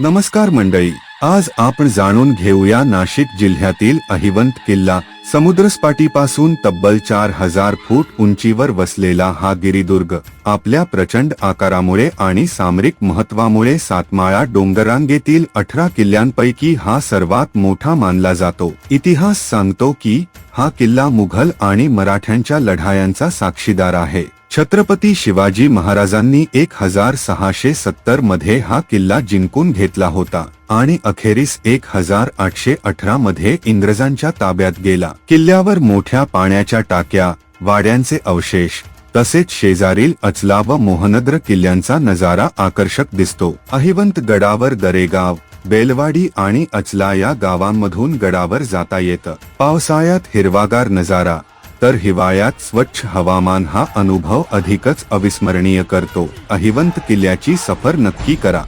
नमस्कार मंडळी आज आपण जाणून घेऊया नाशिक जिल्ह्यातील अहिवंत किल्ला. समुद्रसपाटीपासून तब्बल चार हजार फूट उंचीवर वसलेला हा गिरिदुर्ग आपल्या प्रचंड आकारामुळे आणि सामरिक महत्वामुळे सातमाळा डोंगरांगेतील अठरा किल्ल्यांपैकी हा सर्वात मोठा मानला जातो. इतिहास सांगतो की हा किल्ला मुघल आणि मराठ्यांच्या लढायांचा साक्षीदार आहे. छत्रपती शिवाजी महाराजांनी एक हजार सहाशे सत्तरमध्ये हा किल्ला जिंकून घेतला होता आणि अखेरीस एक हजार आठशे अठरा मध्ये इंग्रजांच्या ताब्यात गेला. किल्ल्यावर मोठ्या पाण्याच्या टाक्या वाड्यांचे अवशेष तसेच शेजारील अचला व मोहनद्र किल्ल्यांचा नजारा आकर्षक दिसतो. अहिवंत गडावर दरेगाव बेलवाडी आणि अचला या गावांमधून गडावर जाता येतं. पावसाळ्यात हिरवागार नजारा तर हिवाळ्यात स्वच्छ हवामान हा अनुभव अधिकच अविस्मरणीय करतो. अहिवंत किल्ल्याची सफर नक्की करा.